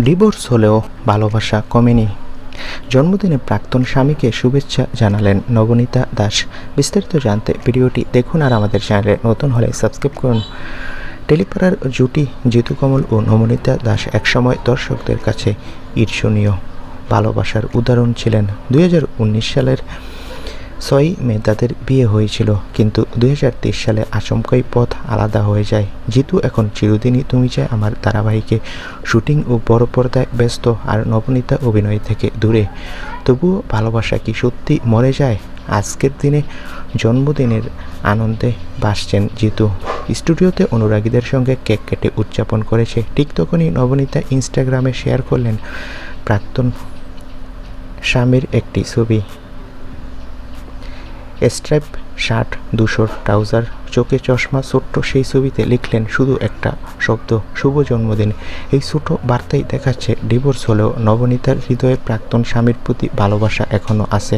Divorce হলেও ভালোবাসা কমেনি। জন্মদিনে প্রাক্তন স্বামীকে শুভেচ্ছা জানালেন নবনীতা দাস। বিস্তারিত জানতে ভিডিওটি দেখুন আর আমাদের চ্যানেলে নতুন হলে সাবস্ক্রাইব করুন। টেলিপাড়ার জুটি, জিতু কমল ও নবনীতা দাস একসময় দর্শকদের কাছে ঈর্ষণীয়। ভালোবাসার উদাহরণ ছিলেন দু হাজার উনিশ সালের ছয়ই মে তাদের বিয়ে হয়েছিল, কিন্তু দুই হাজার তেইশ সালে আচমকাই পথ আলাদা হয়ে যায়। জিতু এখন চিরদিনই তুমি চাই আমার ধারাবাহিকে। শুটিং ও বড় পর্দায় ব্যস্ত আর নবনীতা অভিনয় থেকে দূরে। তবুও ভালোবাসা কি সত্যি মরে যায়? আজকের দিনে জন্মদিনের আনন্দে বাসছেন জিতু। স্টুডিওতে অনুরাগীদের সঙ্গে কেক কেটে উদযাপন করেছে। ঠিক তখনই নবনীতা ইনস্টাগ্রামে শেয়ার করলেন প্রাক্তন স্বামীর একটি ছবি। স্ট্রাইপ শার্ট দুশোর ট্রাউজার, চোখে চশমা, ছোট্ট সেই ছবিতে লিখলেন শুধু একটা শব্দ, শুভ জন্মদিন। এই ছোট বার্তাই দেখাচ্ছে ডিভোর্স হলেও নবনীতার হৃদয়ে প্রাক্তন স্বামীর প্রতি ভালোবাসা এখনও আছে।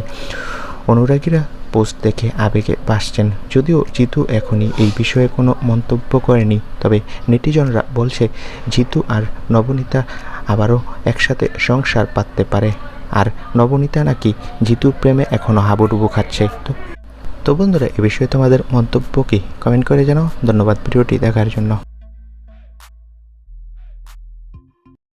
অনুরাগীরা পোস্ট দেখে আবেগে ভাসছেন যদিও জিতু এখনই এই বিষয়ে কোনো মন্তব্য করেনি, তবে নেটিজনরা বলছে, জিতু আর নবনীতা আবারও একসাথে সংসার পাততে পারে। আর নবনীতা নাকি জিতুর প্রেমে এখনও হাবুডুবু খাচ্ছে। তো তো বন্ধুরা এ বিষয়ে তোমাদের মন্তব্য কি? কমেন্ট করে জানাও। ধন্যবাদ ভিডিওটি দেখার জন্য।